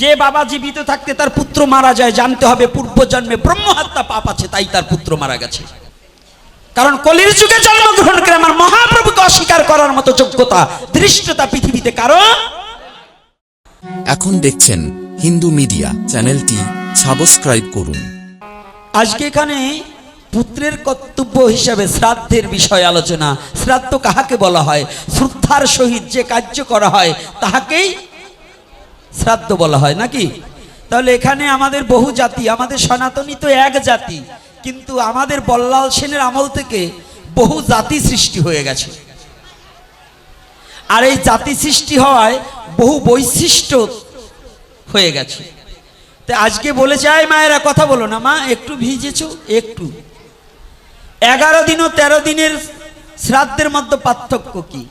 যে বাবা জীবিত থাকতে তার পুত্র মারা যায় জানতে হবে পূর্ব জন্মে ব্রহ্মহত্যা পাপ আছে তাই তার পুত্র মারা গেছে। কারণ কলির যুগে জন্মগ্রহণ করে আমার মহাপ্রভুকে অস্বীকার করার মতো যোগ্যতা দৃষ্টতা পৃথিবীতে কারণ এখন দেখছেন হিন্দু মিডিয়া চ্যানেলটি সাবস্ক্রাইব করুন। আজকে এখানে পুত্রের কর্তব্য হিসাবে শ্রাদ্ধের বিষয় আলোচনা। শ্রাদ্ধ কাহাকে বলা হয়? শ্রদ্ধার সহিত যে কার্য করা হয় তাহাকেই শ্রাদ্ধ বলা হয়, নাকি? তাহলে এখানে আমাদের বহু জাতি, আমাদের সনাতনী তো এক জাতি, কিন্তু আমাদের বল্লাল সেনের আমল থেকে বহু জাতি সৃষ্টি হয়ে গেছে। আর এই জাতি সৃষ্টি হওয়ায় বহু বৈশিষ্ট্য হয়ে গেছে। তো আজকে বলে চাই মায়েরা, কথা বলো না, মা, একটু ভিজেছ, একটু। এগারো দিন ও তেরো দিনের শ্রাদ্ধের মধ্যে পার্থক্য কি?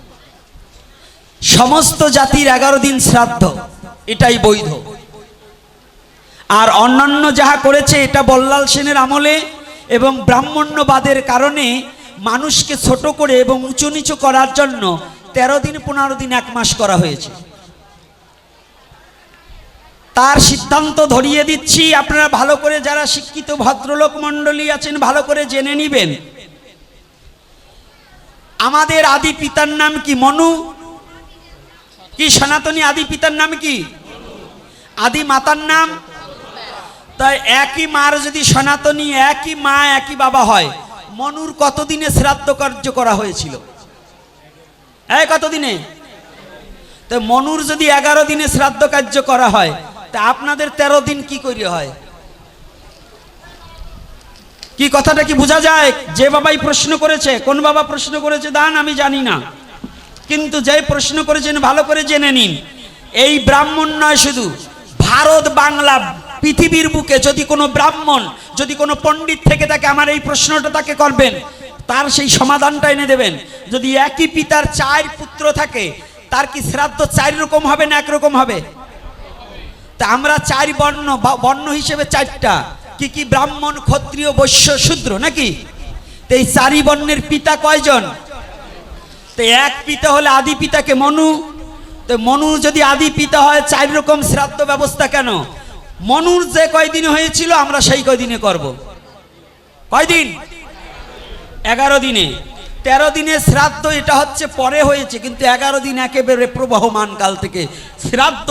সমস্ত জাতির এগারো দিন শ্রাদ্ধ, এটাই বৈধ। আর অন্যান্য যাহা করেছে, এটা বল্লাল সেনের আমলে এবং ব্রাহ্মণ্যবাদের কারণে মানুষকে ছোট করে এবং উঁচু নিচু করার জন্য তেরো দিন, পনেরো দিন, এক মাস করা হয়েছে। তার সিদ্ধান্ত ধরিয়ে দিচ্ছি, আপনারা ভালো করে যারা শিক্ষিত ভদ্রলোক মণ্ডলী আছেন, ভালো করে জেনে নিবেন। আমাদের আদি পিতার নাম কি? মনু? কি সনাতনী আদি পিতার নাম কি? আদি মাতার নাম? তাই একই মার যদি সনাতনী, একই মা, একই বাবা হয়, মনুর কতদিনে শ্রাদ্ধ কার্য করা হয়েছিল? এই কতদিনে? তো মনুর যদি এগারো দিনে শ্রাদ্ধ কার্য করা হয়, তা আপনাদের তেরো দিন কি করে হয়? কি কথাটা কি বোঝা যায়? যে বাবাই প্রশ্ন করেছে, কোন বাবা প্রশ্ন করেছে দান আমি জানি না। কিন্তু যে প্রশ্ন করেছেন, ভালো করে জেনে নিন। এই ব্রাহ্মণ নয় শুধু, ভারত, বাংলা, পৃথিবীর বুকে যদি কোনো ব্রাহ্মণ, যদি কোনো পণ্ডিত থেকে থাকে আমার এই প্রশ্নটা তাকে করবেন, তার সেই সমাধানটা এনে দেবেন। যদি একই পিতার চার পুত্র থাকে, তার কি শ্রাদ্ধ চার রকম হবে না একরকম হবে? তা আমরা চার বর্ণ বর্ণ হিসেবে চারটা। কি কি ব্রাহ্মণ, ক্ষত্রিয়, বৈশ্য, শূদ্র, নাকি? তো এই চারি বর্ণের পিতা কয়জন? তো এক পিতা হলে আদি পিতাকে মনু। তো মনু যদি আদি পিতা হয়, চার রকম শ্রাদ্ধ ব্যবস্থা কেন? মনুর যে কয়দিন হয়েছিল, আমরা সেই কয়দিনে করব? কয়দিন? এগারো দিনে। তেরো দিনে শ্রাদ্ধ, এটা হচ্ছে পরে হয়েছে, কিন্তু এগারো দিন একেবারে প্রবাহমান কাল থেকে। শ্রাদ্ধ।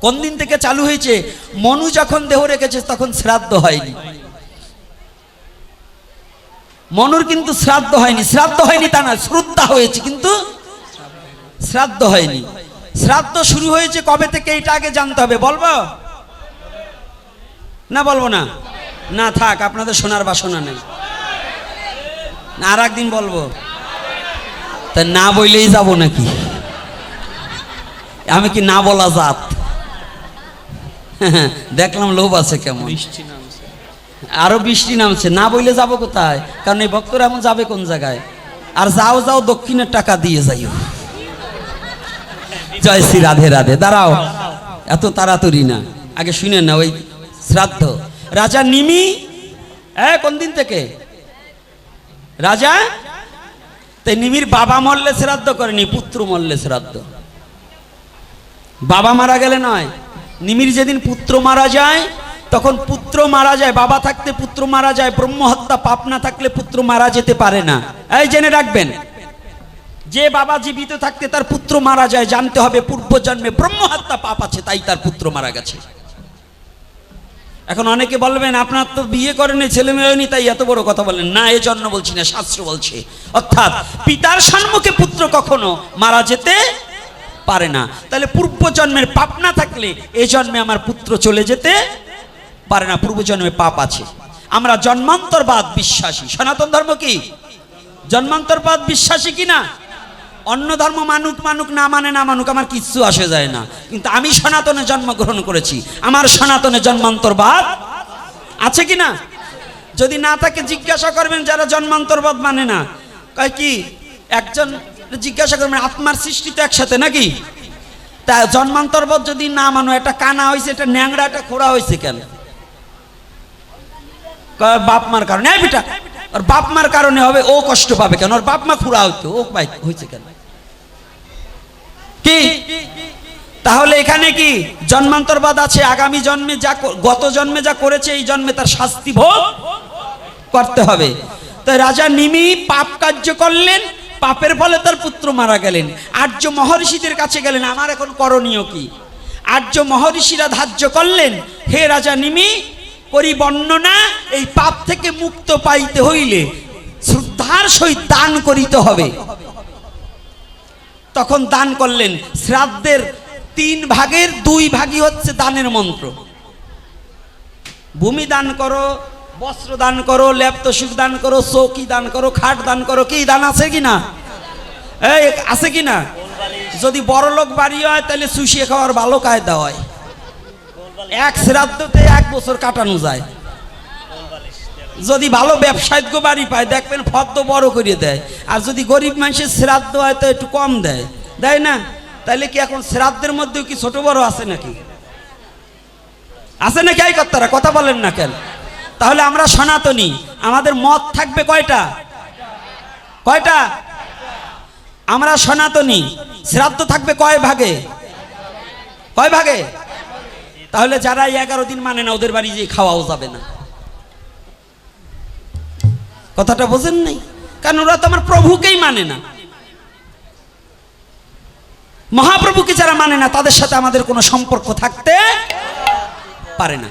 কোন দিন থেকে চালু হয়েছে? মনু যখন দেহ রেখেছে, তখন শ্রাদ্ধ হয়নি। মনুর কিন্তু শ্রাদ্ধ হয়নি। শ্রাদ্ধ হয়নি তা না শ্রদ্ধা হয়েছে কিন্তু শ্রাদ্ধ হয়নি। শ্রাদ্ধ শুরু হয়েছে কবে থেকে এটা আগে জানতে হবে, বলব? না বলব না? না, থাক, আপনাদের শোনার বাসনা নেই। আর একদিন বলব। তা না বইলেই যাব নাকি? আমি কি না বলা জাত? দেখলাম লোভ আছে কেমন। আরও বৃষ্টি নামছে। না বইলে যাব কোথায়? কারণ এই ভক্তরা এমন যাবে কোন জায়গায়? আর যাও যাও, দক্ষিণের টাকা দিয়ে যাইও। জয় শ্রী রাধে রাধে। দাঁড়াও। এত তাড়াতাড়ি না। আগে শুনে না ওই শ্রাদ্ধ। রাজা নিমি? হ্যাঁ কোন দিন থেকে? রাজা? তাই নিমির বাবা মরলে শ্রাদ্ধ করেনি, পুত্র মরলে শ্রাদ্ধ। বাবা মারা গেলে নয়। নিমির যেদিন পুত্র মারা যায় তখন পুত্র মারা যায়, বাবা থাকতে পুত্র মারা যায়, ব্রহ্মহত্যা পাপ না থাকলে পুত্র মারা যেতে পারে না। এই জেনে রাখবেন, যে বাবা জীবিত থাকতে তার পুত্র মারা যায়, জানতে হবে পূর্ব জন্মে ব্রহ্মহত্যা পাপ আছে, তাই তার পুত্র মারা গেছে। এখন অনেকে বলবেন, আপনার তো বিয়ে করেনি, ছেলে মেয়েনি তাই এত বড় কথা বলেন না, এ জন্য বলছি না, শাস্ত্র বলছে। অর্থাৎ, পিতার সম্মুখে পুত্র কখনো মারা যেতে পারে না। তাহলে পূর্ব জন্মের পাপ না থাকলে এ জন্মে আমার পুত্র চলে যেতে পারে না পূর্ব জন্মে পাপ আছে। আমরা জন্মান্তরবাদ বিশ্বাসী। সনাতন ধর্ম কি? জন্মান্তরবাদ বিশ্বাসী কি না? অন্য ধর্ম মানুক মানুক, না মানে না মানুক, আমার কিচ্ছু আসে যায় না। কিন্তু আমি সনাতনে জন্মগ্রহণ করেছি। আমার সনাতনে জন্মান্তরবাদ আছে কি না? যদি না থাকে, জিজ্ঞাসা করবেন, যারা জন্মান্তরবাদ মানে না। কয় কি, একজন জিজ্ঞাসা করবেন, আত্মার সৃষ্টি তো একসাথে নাকি? তা জন্মান্তরবাদ যদি না মানো, একটা কানা হয়েছে একটা ন্যাংরা একটা খোড়া হয়েছে কেন? বাপ মার কারণে? এই বেটা, ওর বাপ মার কারণে হবে, ও কষ্ট পাবে কেন? ওর বাপ মা খুড়া হইতো, ও পাই হয়েছে কেন? কি? তাহলে এখানে কি জন্মান্তরবাদ আছে? আগামী জন্মে যা গত জন্মে যা করেছে, এই জন্মে তার শাস্তি ভোগ করতে হবে। তাই রাজা নিমি পাপ কার্য করলেন, পাপের ফলে তার পুত্র মারা গেলেন। আর্য মহর্ষিদের কাছে গেলেন, আমার এখন করণীয় কি? আর্য মহর্ষিরা ধার্য করলেন, হে রাজা নিমি করি বর্ণনা এই পাপ থেকে মুক্ত পাইতে হইলে শ্রদ্ধার সহিত দান করিতে হবে। তখন দান করলেন, শ্রাদ্ধের তিন ভাগের দুই ভাগই হচ্ছে দানের মন্ত্র। ভূমি দান করো, বস্ত্র দান করো ল্যাপ্ত সুখ দান করো, চৌকি দান করো, খাট দান করো, কি দান আছে কি না আছে কি না যদি বড় লোক বাড়ি হয়, তাহলে শুষিয়ে খাওয়ার ভালো কায়দা হয়। এক শ্রাদ্ধতে এক বছর কাটানো যায়। যদি ভালো ব্যবসায়িক বাড়ি পায়, দেখবেন ফদ্দ বড় করে দেয়। আর যদি গরিব মানুষের শ্রাদ্ধ হয়, তো একটু কম দেয়। দেয় না? তাহলে কি এখন শ্রাদ্ধের মধ্যেও কি ছোট বড় আছে নাকি? আছে নাকি এই কর্তারা কথা বলেন না কেন? তাহলে আমরা সনাতনী। আমাদের মত থাকবে কয়টা? কয়টা? আমরা সনাতনী। শ্রাদ্ধ থাকবে কয় ভাগে? কয় ভাগে? তাহলে যারা এগারো দিন মানে না, ওদের বাড়ি যেয়ে খাওয়াও যাবে না। কথাটা বোঝেন নাই? কারণ ওরা তো আমার প্রভুকেই মানে না। মহাপ্রভুকে যারা মানে না, তাদের সাথে আমাদের কোনো সম্পর্ক থাকতে পারে না।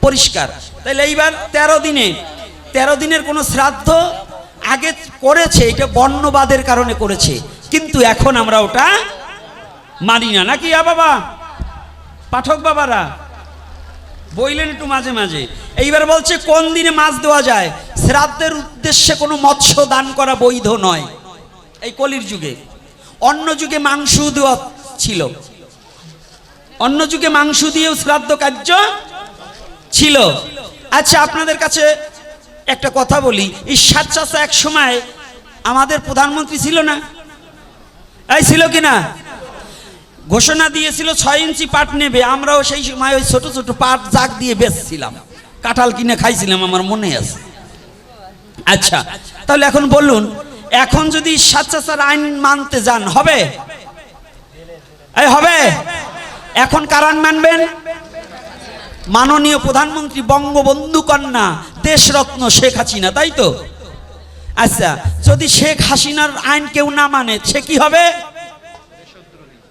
পরিষ্কার। তাহলে এইবার তেরো দিনে, তেরো দিনের কোনো শ্রাদ্ধ আগে করেছে, এটা বর্ণবাদের কারণে করেছে। কিন্তু এখন আমরা ওটা মানি না। নাকি আ বাবা? পাঠক বাবারা? বইলেন একটু মাঝে মাঝে। এইবার বলছে, কোন দিনে মাছ দেওয়া যায়? শ্রাদ্ধের উদ্দেশ্যে কোনো মৎস্য দান করা বৈধ নয়। এই কলির যুগে। অন্য যুগে মাংস দেওয়া ছিল। অন্য যুগে মাংস দিয়েও শ্রাদ্ধ কার্য ছিল। আচ্ছা আপনাদের কাছে একটা কথা বলি। ঈশ্বর চাষা এক সময় আমাদের প্রধানমন্ত্রী ছিল না? এই ছিল কি না ঘোষণা দিয়েছিল ছয় ইঞ্চি পাট নেবে, আমরাও সেই সময় ওই ছোট ছোট পাট জাগ দিয়ে বেচছিলাম। কাঁঠাল কিনে খাইছিলাম, আমার মনে আছে। আচ্ছা তাহলে এখন বলুন, এখন যদি স্বেচ্ছাচার আইন মানতে যান, হবে? এই হবে? এখন কারান মানবেন? মাননীয় প্রধানমন্ত্রী বঙ্গবন্ধু কন্যা দেশরত্ন শেখ হাসিনা, তাই তো? আচ্ছা যদি শেখ হাসিনার আইন কেউ না মানে সে কি হবে?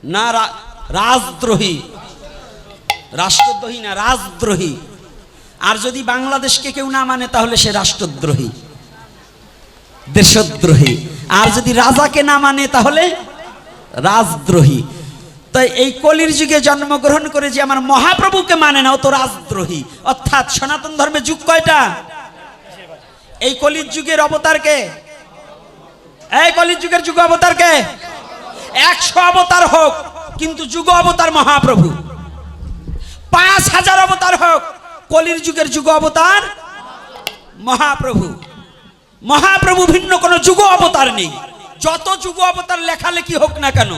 না রাজদ্রোহী। রাষ্ট্রদ্রোহী না রাজদ্রোহী। আর যদি বাংলাদেশকে কেউ না মানে তাহলে সে রাষ্ট্রদ্রোহী। দেশদ্রোহী। আর যদি রাজাকে না মানে তাহলে রাজদ্রোহী। তাই এই কলির যুগে জন্মগ্রহণ করে যে আমার মহাপ্রভুকে মানে না, ও তো রাজদ্রোহী। অর্থাৎ সনাতন ধর্মের যুগ কয়টা? এই কলির যুগের অবতারকে এই কলির যুগের যুগ অবতারকে একশো অবতার হোক, কিন্তু যুগ অবতার মহাপ্রভু। পাঁচ হাজার অবতার হোক, কলির যুগের যুগ অবতার মহাপ্রভু। মহাপ্রভু ভিন্ন কোনো যুগ অবতার নেই। যত যুগ অবতার লেখালেখি হোক না কেন,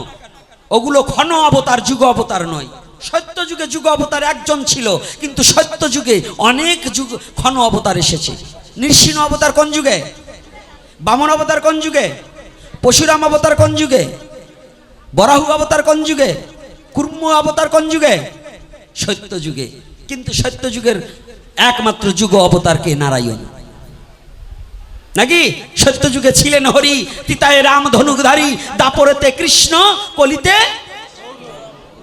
ওগুলো ক্ষণ অবতার, যুগ অবতার নয়। সত্য যুগে যুগ অবতার একজন ছিল, কিন্তু সত্য যুগে অনেক যুগ ক্ষণ অবতার এসেছে। নৃসিংহ অবতার কোন যুগে? বামন অবতার কোন যুগে? পশুরাম অবতার কোন যুগে? বরাহু অবতার কোন যুগে? কুর্ম অবতার কোন যুগে? সত্য যুগে। কিন্তু সত্য যুগের একমাত্র যুগ অবতার কে নারায়ণ? নাকি? সত্য যুগে ছিলেন হরি, তিতায় রাম ধনুকধারী, দাপরেতে কৃষ্ণ, কলিতে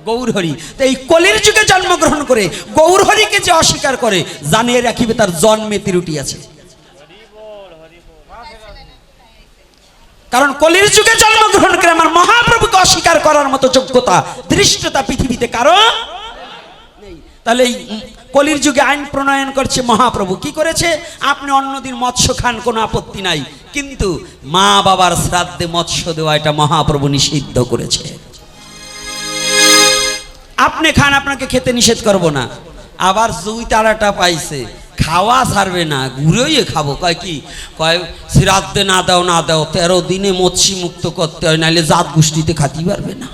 গৌর হরি। তো এই কলির যুগে জন্মগ্রহণ করে গৌর হরিকে যে অস্বীকার করে, জানিয়ে রাখিবে তার জন্মে ত্রুটি আছে। কারণ কলির যুগে জন্মগ্রহণ করে আমার মহাপ্রভুকে অস্বীকার করার মতো যোগ্যতা, ধৃষ্টতা পৃথিবীতে কারও তাহলে এই কলির যুগে আইন প্রণয়ন করছে মহাপ্রভু। কি করেছে? আপনি অন্যদিন মৎস্য খান, কোনো আপত্তি নাই। কিন্তু মা বাবার শ্রাদ্ধে মৎস্য দেওয়া এটা মহাপ্রভু নিষিদ্ধ করেছে। আপনি খান, আপনাকে খেতে নিষেধ করব না। আবার জুই তারাটা পাইছে। খাওয়া ছাড়বে না ঘুরেই খাব। কয় কি? কয়, শ্রাদ্ধে না দাও না দাও, তেরো দিনে মৎস্যি মুক্ত করতে হয় নাহলে জাত গোষ্ঠীতে খাতি পারবে না।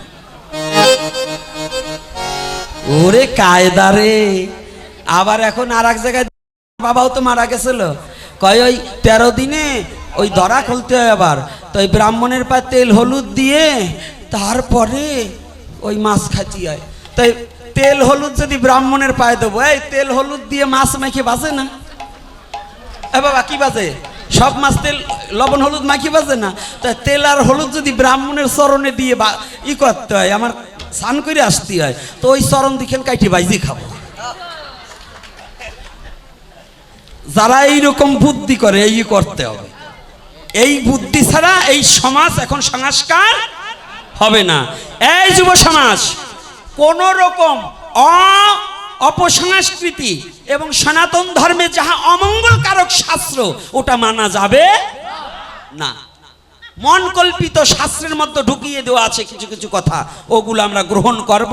ওরে কায়দা রে। আবার এখন আর এক জায়গায় বাবাও তো মারা গেছিল। কয় ওই তেরো দিনে ওই ধরা খুলতে হয় আবার। তো ওই ব্রাহ্মণের পা তেল হলুদ দিয়ে তারপরে ওই মাছ খাতি হয়। তাই তেল হলুদ যদি ব্রাহ্মণের পায়ে দেবো, এই তেল হলুদ দিয়ে মাছ মেখে বাজে না? এ বাবা, কি বাজে? সব মাছ তেল, লবণ হলুদ মাখি বাজে না? তা তেল আর হলুদ যদি ব্রাহ্মণের চরণে দিয়ে বা ই করতে হয়, আমার স্নান করে আসতে হয়, তো ওই চরণ দিকেন কাইটি বাইজি খাব। যারা এইরকম বুদ্ধি করে, এই করতে হবে। এই বুদ্ধি ছাড়া এই সমাজ এখন সংস্কার হবে না। এই যুব সমাজ কোন রকম অপসংস্কৃতি এবং সনাতন ধর্মে যাহা অমঙ্গলকারক শাস্ত্র, ওটা মানা যাবে না। মন কল্পিত শাস্ত্রের মধ্যে ঢুকিয়ে দেওয়া আছে কিছু কিছু কথা, ওগুলো আমরা গ্রহণ করব।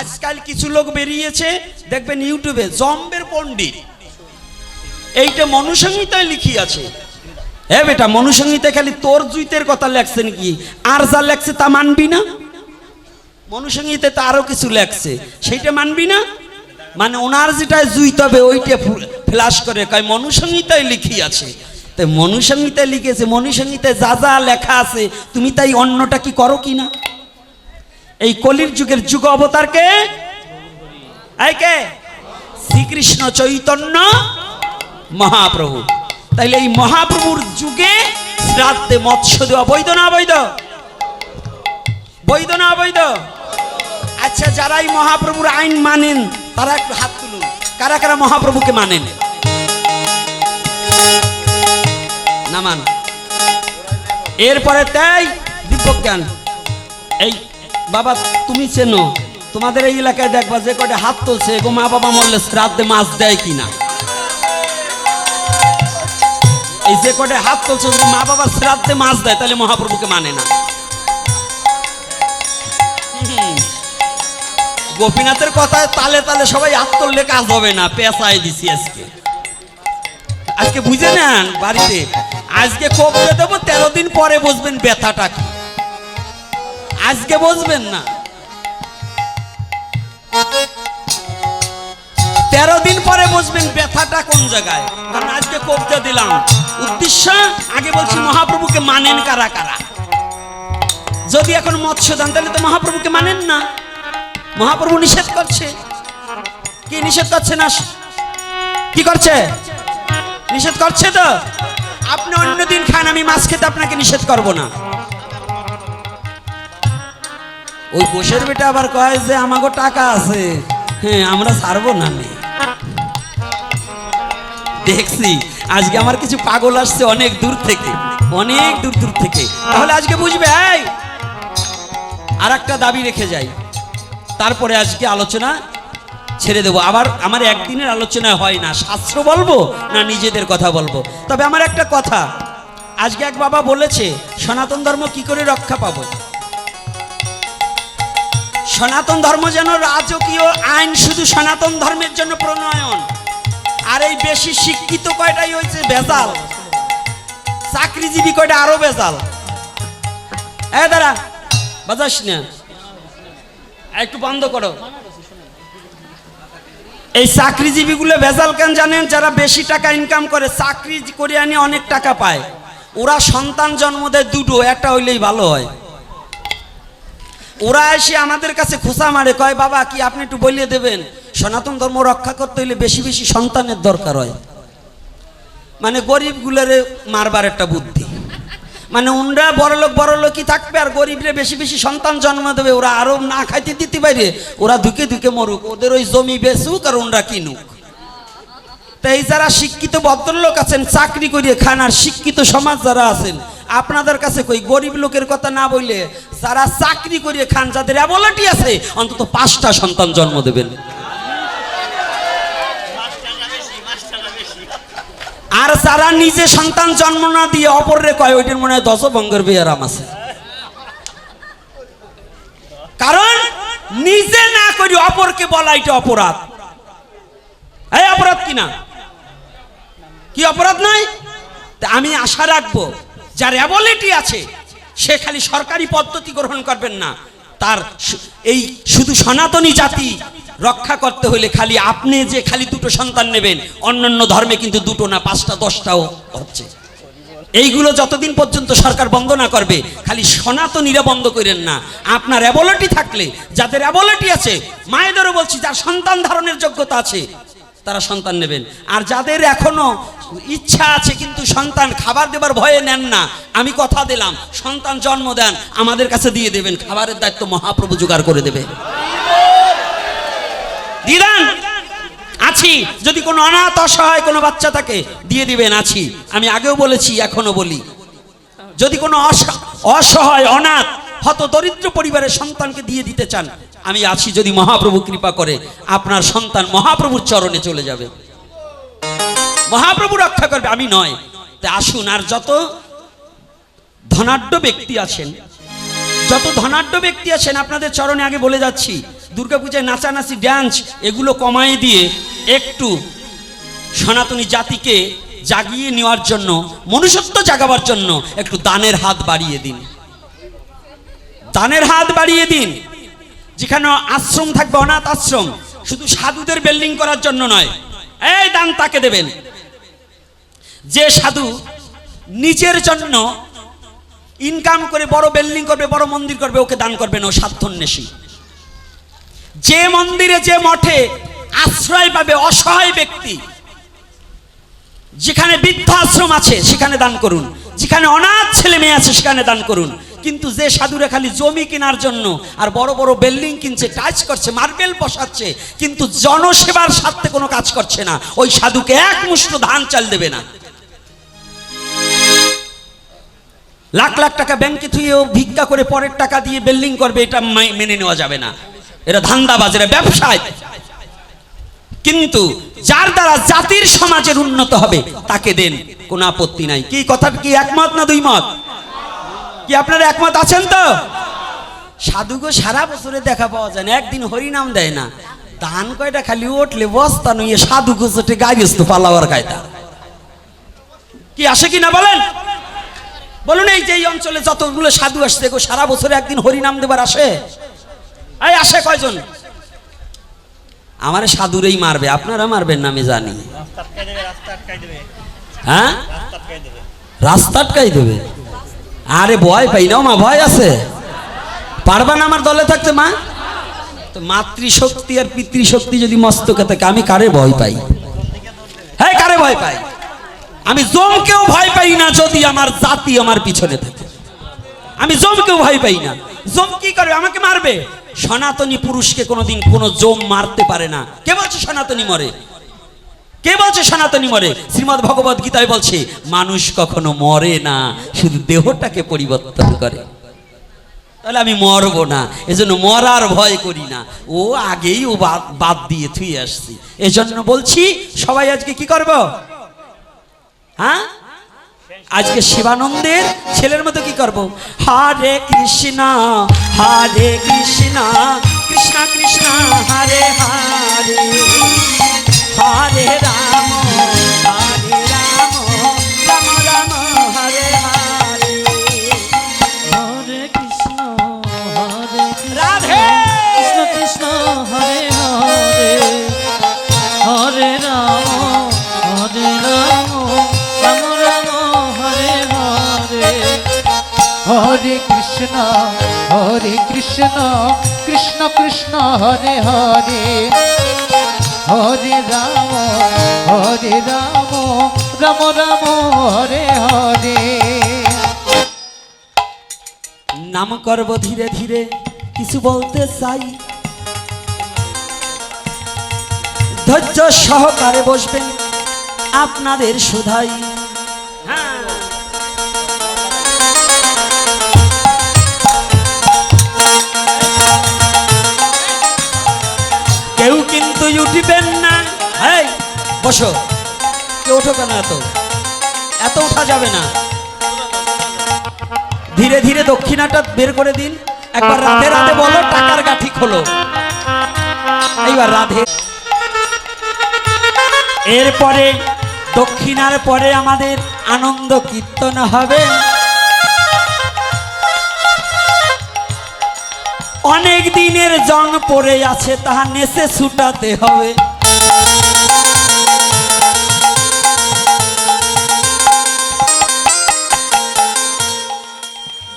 আজকাল কিছু লোক বেরিয়েছে, দেখবেন ইউটিউবে, জম্বের পণ্ডিত। এইটা মনুসংহিতায় লিখি আছে। হ্যাঁ বেটা, মনুসংহিতায় খালি তোর জুইতের কথা লেখছে নাকি আর যা লেখছে তা মানবি না? মনুসংহিতে তো আরও কিছু লেখছে। সেইটা মানবি না? মানে ওনার যেটা জুই, তবে ওইটা ফ্ল্যাশ করে। কয়, মনুসংহিতায় লিখি আছে তাই মনুসংহিতায় লিখেছে, মনুসংহিতায় যা যা লেখা আছে, তুমি তাই অন্যটা কি করো কি না এই কলির যুগের যুগ অবতারকে কে? শ্রীকৃষ্ণ চৈতন্য মহাপ্রভু। তাইলে এই মহাপ্রভুর যুগে শ্রাদ্ধে মৎস্য দেওয়া বৈধ না বৈধ বৈধ না অবৈধ? আচ্ছা যারা এই মহাপ্রভুর আইন মানেন, তারা একটু হাত তুলুন। কারা কারা মহাপ্রভুকে মানেন? না মান। এরপরে তাই দিব্যজ্ঞান এই, বাবা, তুমি চেনো, তোমাদের এই এলাকায় দেখবা যে কটা হাত তুলছে গো মা বাবা মরলে শ্রাদ্ধে মাছ দেয় কিনা? এই যে কটে হাত তুলছে মা বাবা শ্রাদ্ধে মাছ দেয়, তাহলে মহাপ্রভুকে মানে না। গোপীনাথের কথায় তালে তালে সবাই তুললে কাজ হবে না, পেঁচাই দিছি আজকে। আজকে বুঝে নেন বাড়িতে, আজকে কবরে দেবো, তেরো দিন পরে বসবেন ব্যথাটা কি? আজকে বসবেন না। তেরো দিন পরে বসবেন ব্যথাটা কোন জায়গায়? কারণ আজকে কবজা দিলাম। উদ্দেশ্য, আগে বলছি মহাপ্রভুকে মানেন কারা কারা? যদি এখন মৎস্য দান, তাহলে তো মহাপ্রভুকে মানেন না। মহাপ্রভু নিষেধ করছে। কি নিষেধ করছে না? কি করছে? নিষেধ করছে তো? আপনি অন্য দিন খান, আমি মাছ খেতে আপনাকে নিষেধ করব না। ওই বসের বেটা আবার কয় যে আমাকে টাকা আছে। হ্যাঁ আমরা ছাড়বো না দেখছি, আজকে আমার কিছু পাগল আসছে অনেক দূর থেকে, অনেক দূর দূর থেকে। তাহলে আজকে বুঝবে আর একটা দাবি রেখে যাই। তারপরে আজকে আলোচনা ছেড়ে দেবো। আবার আমার একদিনের আলোচনা হয় না। শাস্ত্র বলব না নিজেদের কথা বলব? তবে আমার একটা কথা। আজকে এক বাবা বলেছে, সনাতন ধর্ম কি করে রক্ষা পাবো? সনাতন ধর্ম যেন রাজকীয় আইন শুধু সনাতন ধর্মের জন্য প্রণয়ন। আর এই বেশি শিক্ষিত কয়টাই হয়েছে? বেজাল চাকরিজীবী কয়টা আরও বেজাল এ দাঁড়া, বাজাস না। একটু বন্ধ করো। এই চাকরিজীবীগুলো ভেজাল কেন জানেন? যারা বেশি টাকা ইনকাম করে, চাকরি করে আনি অনেক টাকা পায়। ওরা সন্তান জন্ম দেয় দুটো, একটা হইলেই ভালো হয়। ওরা এসে আমাদের কাছে খোসা মারে, কয়, বাবা, কি আপনি একটু বলিয়ে দেবেন? সনাতন ধর্ম রক্ষা করতে হইলে বেশি বেশি সন্তানের দরকার হয়। মানে গরিবগুলোরে মারবার একটা বুদ্ধি। মানে উনরা বড়লোক বড়লোকই থাকবে আর গরিবরে বেশি বেশি সন্তান জন্ম দেবে, ওরা আরও না খাইতে দিতে পারে, ওরা ধুকে ধুকে মরুক, ওদের ওই জমি বেচুক আর ওনরা কিনুক। তাই যারা শিক্ষিত ভদ্রলোক আছেন, চাকরি করিয়ে খান আর শিক্ষিত সমাজ যারা আছেন, আপনাদের কাছে কই, গরিব লোকের কথা না বললে যারা চাকরি করিয়ে খান, যাদের অ্যাবলিটি আছে, অন্তত পাঁচটা সন্তান জন্ম দেবেন। আর যারা নিজে সন্তান জন্ম না দিয়ে অপরে কয়, ওইটার মনে হয় দশ দশভঙ্গের বিয়ারাম আছে। কারণ নিজে না করি, অপরকে বলা এটা অপরাধ। এই অপরাধ কিনা কি অপরাধ নয়? আমি আশা রাখব, যার অ্যাবলিটি আছে, সে খালি সরকারি পদ্ধতি গ্রহণ করবেন না। তার এই শুধু সনাতনী জাতি রক্ষা করতে হলে খালি আপনি যে খালি দুটো সন্তান নেবেন, অন্যান্য ধর্মে কিন্তু দুটো না, পাঁচটা, দশটাও হচ্ছে। এইগুলো যতদিন পর্যন্ত সরকার বন্ধ না করবে, খালি সনাতনীরা বন্ধ করেন না। আপনার অ্যাবলিটি থাকলে, যাদের অ্যাবলিটি আছে, মায়েদেরও বলছি, যার সন্তান ধারণের যোগ্যতা আছে, তারা সন্তান নেবেন। আর যাদের এখনও ইচ্ছা আছে, কিন্তু সন্তান খাবার দেবার ভয়ে নেন না, আমি কথা দিলাম, সন্তান জন্ম দেন, আমাদের কাছে দিয়ে দেবেন, খাবারের দায়িত্ব মহাপ্রভু জোগাড় করে দেবে দিদান, আছি। যদি কোনো অনাথ অসহায় কোনো বাচ্চা থাকে দিয়ে দিবেন, আছি। আমি আগেও বলেছি এখনও বলি। যদি কোনো অস- অসহায়, অনাথ, হত দরিদ্র পরিবারের সন্তানকে দিয়ে দিতে চান, আমি আছি। যদি মহাপ্রভু কৃপা করে, আপনার সন্তান মহাপ্রভুর চরণে চলে যাবে। মহাপ্রভু রক্ষা করবে, আমি নয়। তা আসুন, আর যত ধনাঢ্য ব্যক্তি আছেন, যত ধনাঢ্য ব্যক্তি আছেন, আপনাদের চরণে আগে বলে যাচ্ছি দুর্গাপূজায় নাচানাচি ড্যান্স এগুলো কমায় দিয়ে একটু সনাতনী জাতিকে জাগিয়ে নেওয়ার জন্য, মনুষ্যত্ব জাগাবার জন্য একটু দানের হাত বাড়িয়ে দিন। দানের হাত বাড়িয়ে দিন। যেখানে আশ্রম থাকবে, অনাথ আশ্রম, শুধু সাধুদের বিল্ডিং করার জন্য নয়। এই দান তাকে দেবেন। যে সাধু নিজের জন্য ইনকাম করে বড় বিল্ডিং করবে, বড় মন্দির করবে, ওকে দান করবেন ও স্বার্থন্বেষী। যে মন্দিরে যে মঠে আশ্রয় পাবে অসহায় ব্যক্তি, যেখানে বৃদ্ধাশ্রম আছে সেখানে দান করুন, যেখানে অনাথ ছেলে মেয়ে আছে সেখানে দান করুন। কিন্তু যে সাধুরা খালি জমি কেনার জন্য আর বড় বড় বিল্ডিং কিনছে টাচ করছে, মার্বেল বসাচ্ছে, কিন্তু জনসেবার স্বার্থে কোনো কাজ করছে না, ওই সাধুকে এক মুষ্ট ধান চাল দেবে না। লাখ লাখ টাকা ব্যাংকে থুয়েও ভিক্ষা করে পরের টাকা দিয়ে বিল্ডিং করবে, এটা মেনে নেওয়া যাবে না। এটা ধান্দাবাজ এটা ব্যবসায়। কিন্তু যার দ্বারা জাতির সমাজের উন্নত হবে, তাকে দেন কোনো আপত্তি নাই। কি কথাটা কি একমত না দুই মত? কি আপনারা একমত আছেন তো? সাধুগো সারা বছরে দেখা পাওয়া যায় না। একদিন হরিনাম দেয় না। ধান কয়টা খালি উঠলে বস্তা নইয়ে সাধুগো চটে গাইস্ত পালাওয়ার কায়দা কি আসে কি না বলেন? বলুন এই যে এই অঞ্চলে যতগুলো সাধু আসছে গো, সারা বছরে একদিন হরিনাম দেবার আসে? এই আসে কয়জন? আমার সাধুরেই মারবে আপনারা মারবেন না আমি জানি। রাস্তা আটকাই দেবে রাস্তা আটকাই দেবে। হ্যাঁ? রাস্তা আটকাই দেবে। রাস্তা আটকাই দেবে? আরে ভয় পাই না মা ভয় আছে। পারবা না আমার দলে থাকতে মা? তো মাতৃশক্তি আর পিতৃশক্তি যদি মস্তকে থাকে আমি কারে ভয় পাই? হ্যাঁ কারে ভয় পাই? আমি জমকেও ভয় পাই না যদি আমার জাতি আমার পিছনে থাকে। আমি জমকেও ভয় পাই না। জম কি করবে? আমাকে মারবে? সনাতনী পুরুষকে কোনোদিন কোনো জম মারতে পারে না। কে বলছে সনাতনী মরে? কে বলছে সনাতনী মরে? শ্রীমদ ভগবত গীতায় বলছে, মানুষ কখনো মরে না, শুধু দেহটাকে পরিবর্তন করে। তাহলে আমি মরবো না, এজন্য মরার ভয় করি না। ও আগেই ও বাদ দিয়ে থুয়ে আসছি। এজন্য বলছি, সবাই আজকে কি করব? হ্যাঁ? আজকে শিবানন্দের ছেলের মতো কি করব? হরে কৃষ্ণা, হরে কৃষ্ণ কৃষ্ণ কৃষ্ণ, হরে হরে হরে রাম। হরে কৃষ্ণ হরে কৃষ্ণ কৃষ্ণ কৃষ্ণ, হরে হরে। হরে রাম হরে রাম রাম রাম, হরে হরে। নাম করব ধীরে ধীরে, কিছু বলতে চাই। ধৈর্য সহকারে বসবেন আপনাদের সুধাই। কিন্তু উঠিবেন না। এই, বসো। কেউ ওঠো কেন এত। এত ওঠা যাবে না। ধীরে ধীরে দক্ষিণাটা বের করে দিন। একবার রাধে রাধে বলো, টাকার গাঠি খোলো। এইবার রাধে। এরপরে, দক্ষিণার পরে আমাদের আনন্দ কীর্তন হবে। অনেক দিনের জং পড়ে আছে তাহা নেচে ছুটাতে হবে।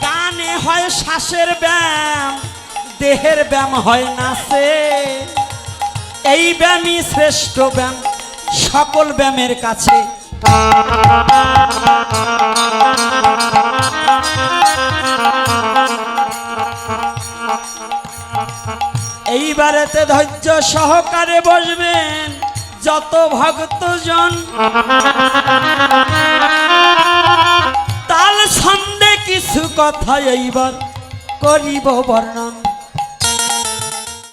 গানে হয় শ্বাসের ব্যায়াম, দেহের ব্যায়াম হয় নাচে। এই ব্যায়ামই শ্রেষ্ঠ ব্যায়াম, সকল ব্যায়ামের কাছে। এইবারেতে ধৈর্য সহকারে বসবেন যত ভক্তজন। তাল ছন্দে কিছু কথা এইবার করিব বর্ণন।